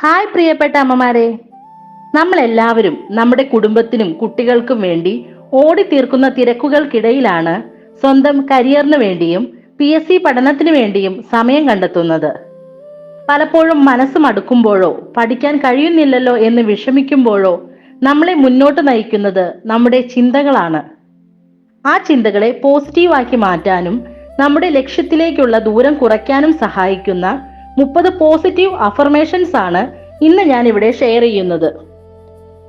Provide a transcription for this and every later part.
Hi പ്രിയപ്പെട്ട അമ്മമാരെ. നമ്മളെല്ലാവരും നമ്മുടെ കുടുംബത്തിനും കുട്ടികൾക്കും വേണ്ടി ഓടി തീർക്കുന്ന തിരക്കുകൾക്കിടയിലാണ് സ്വന്തം കരിയറിന് വേണ്ടിയും പി എസ് സി പഠനത്തിനു വേണ്ടിയും സമയം കണ്ടെത്തുന്നത്. പലപ്പോഴും മനസ്സ് മടുക്കുമ്പോഴോ പഠിക്കാൻ കഴിയുന്നില്ലല്ലോ എന്ന് വിഷമിക്കുമ്പോഴോ നമ്മളെ മുന്നോട്ട് നയിക്കുന്നത് നമ്മുടെ ചിന്തകളാണ്. ആ ചിന്തകളെ പോസിറ്റീവാക്കി മാറ്റാനും നമ്മുടെ ലക്ഷ്യത്തിലേക്കുള്ള ദൂരം കുറയ്ക്കാനും സഹായിക്കുന്ന മുപ്പത് പോസിറ്റീവ് അഫർമേഷൻസ് ആണ് ഇന്ന് ഞാൻ ഇവിടെ ഷെയർ ചെയ്യുന്നത്.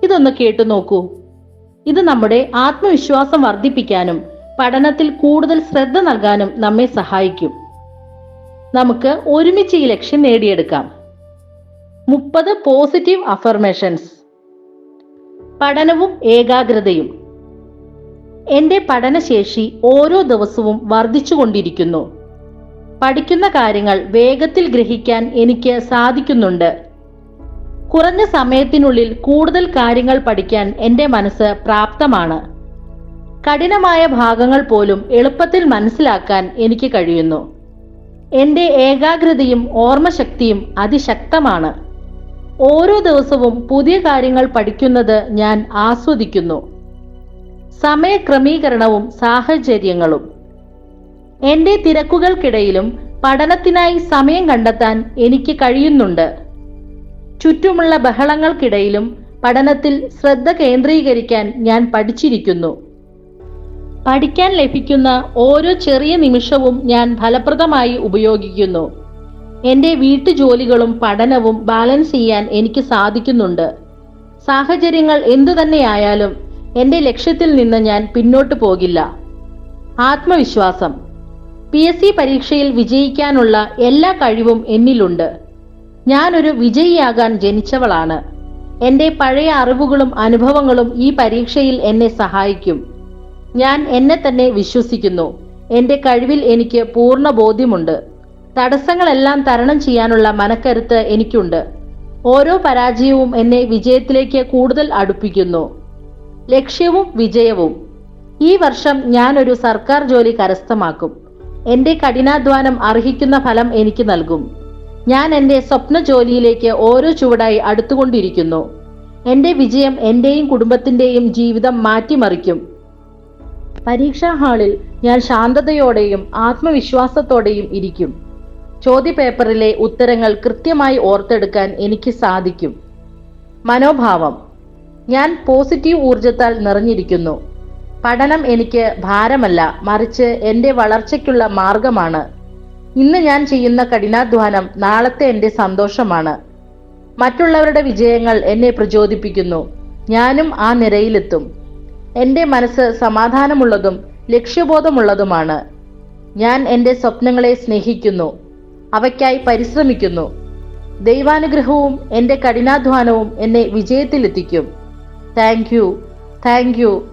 ഇതൊന്ന് കേട്ടു നോക്കൂ. ഇത് നമ്മുടെ ആത്മവിശ്വാസം വർദ്ധിപ്പിക്കാനും പഠനത്തിൽ കൂടുതൽ ശ്രദ്ധ നൽകാനും നമ്മെ സഹായിക്കും. നമുക്ക് ഒരുമിച്ച് ഈ ലക്ഷ്യം നേടിയെടുക്കാം. മുപ്പത് പോസിറ്റീവ് അഫർമേഷൻസ് പഠനവും ഏകാഗ്രതയും. എന്റെ പഠനശേഷി ഓരോ ദിവസവും വർദ്ധിച്ചുകൊണ്ടിരിക്കുന്നു. പഠിക്കുന്ന കാര്യങ്ങൾ വേഗത്തിൽ ഗ്രഹിക്കാൻ എനിക്ക് സാധിക്കുന്നുണ്ട്. കുറഞ്ഞ സമയത്തിനുള്ളിൽ കൂടുതൽ കാര്യങ്ങൾ പഠിക്കാൻ എന്റെ മനസ്സ് പ്രാപ്തമാണ്. കഠിനമായ ഭാഗങ്ങൾ പോലും എളുപ്പത്തിൽ മനസ്സിലാക്കാൻ എനിക്ക് കഴിയുന്നു. എന്റെ ഏകാഗ്രതയും ഓർമ്മശക്തിയും അതിശക്തമാണ്. ഓരോ ദിവസവും പുതിയ കാര്യങ്ങൾ പഠിക്കുന്നത് ഞാൻ ആസ്വദിക്കുന്നു. സമയക്രമീകരണവും സാഹചര്യങ്ങളും. എന്റെ തിരക്കുകൾക്കിടയിലും പഠനത്തിനായി സമയം കണ്ടെത്താൻ എനിക്ക് കഴിയുന്നുണ്ട്. ചുറ്റുമുള്ള ബഹളങ്ങൾക്കിടയിലും പഠനത്തിൽ ശ്രദ്ധ കേന്ദ്രീകരിക്കാൻ ഞാൻ പഠിച്ചിരിക്കുന്നു. പഠിക്കാൻ ലഭിക്കുന്ന ഓരോ ചെറിയ നിമിഷവും ഞാൻ ഫലപ്രദമായി ഉപയോഗിക്കുന്നു. എന്റെ വീട്ടുജോലികളും പഠനവും ബാലൻസ് ചെയ്യാൻ എനിക്ക് സാധിക്കുന്നുണ്ട്. സാഹചര്യങ്ങൾ എന്തു തന്നെയായാലും എന്റെ ലക്ഷ്യത്തിൽ നിന്ന് ഞാൻ പിന്നോട്ട് പോകില്ല. ആത്മവിശ്വാസം. പി എസ് സി പരീക്ഷയിൽ വിജയിക്കാനുള്ള എല്ലാ കഴിവും എന്നിലുണ്ട്. ഞാനൊരു വിജയിയാകാൻ ജനിച്ചവളാണ്. എന്റെ പഴയ അറിവുകളും അനുഭവങ്ങളും ഈ പരീക്ഷയിൽ എന്നെ സഹായിക്കും. ഞാൻ എന്നെ തന്നെ വിശ്വസിക്കുന്നു. എന്റെ കഴിവിൽ എനിക്ക് പൂർണ ബോധ്യമുണ്ട്. തടസ്സങ്ങളെല്ലാം തരണം ചെയ്യാനുള്ള മനക്കരുത്ത് എനിക്കുണ്ട്. ഓരോ പരാജയവും എന്നെ വിജയത്തിലേക്ക് കൂടുതൽ അടുപ്പിക്കുന്നു. ലക്ഷ്യവും വിജയവും. ഈ വർഷം ഞാൻ ഒരു സർക്കാർ ജോലി കരസ്ഥമാക്കും. എന്റെ കഠിനാധ്വാനം അർഹിക്കുന്ന ഫലം എനിക്ക് നൽകും. ഞാൻ എന്റെ സ്വപ്ന ജോലിയിലേക്ക് ഓരോ ചുവടായി അടുത്തുകൊണ്ടിരിക്കുന്നു. എന്റെ വിജയം എന്റെയും കുടുംബത്തിന്റെയും ജീവിതം മാറ്റിമറിക്കും. പരീക്ഷാ ഹാളിൽ ഞാൻ ശാന്തതയോടെയും ആത്മവിശ്വാസത്തോടെയും ഇരിക്കും. ചോദ്യപേപ്പറിലെ ഉത്തരങ്ങൾ കൃത്യമായി ഓർത്തെടുക്കാൻ എനിക്ക് സാധിക്കും. മനോഭാവം. ഞാൻ പോസിറ്റീവ് ഊർജത്താൽ നിറഞ്ഞിരിക്കുന്നു. പഠനം എനിക്ക് ഭാരമല്ല മറിച്ച് എന്റെ വളർച്ചയ്ക്കുള്ള മാർഗമാണ്. ഇന്ന് ഞാൻ ചെയ്യുന്ന കഠിനാധ്വാനം നാളത്തെ എന്റെ സന്തോഷമാണ്. മറ്റുള്ളവരുടെ വിജയങ്ങൾ എന്നെ പ്രചോദിപ്പിക്കുന്നു. ഞാനും ആ നിരയിലെത്തും. എന്റെ മനസ്സ് സമാധാനമുള്ളതും ലക്ഷ്യബോധമുള്ളതുമാണ്. ഞാൻ എന്റെ സ്വപ്നങ്ങളെ സ്നേഹിക്കുന്നു അവയ്ക്കായി പരിശ്രമിക്കുന്നു. ദൈവാനുഗ്രഹവും എന്റെ കഠിനാധ്വാനവും എന്നെ വിജയത്തിലെത്തിക്കും. Thank you thank you.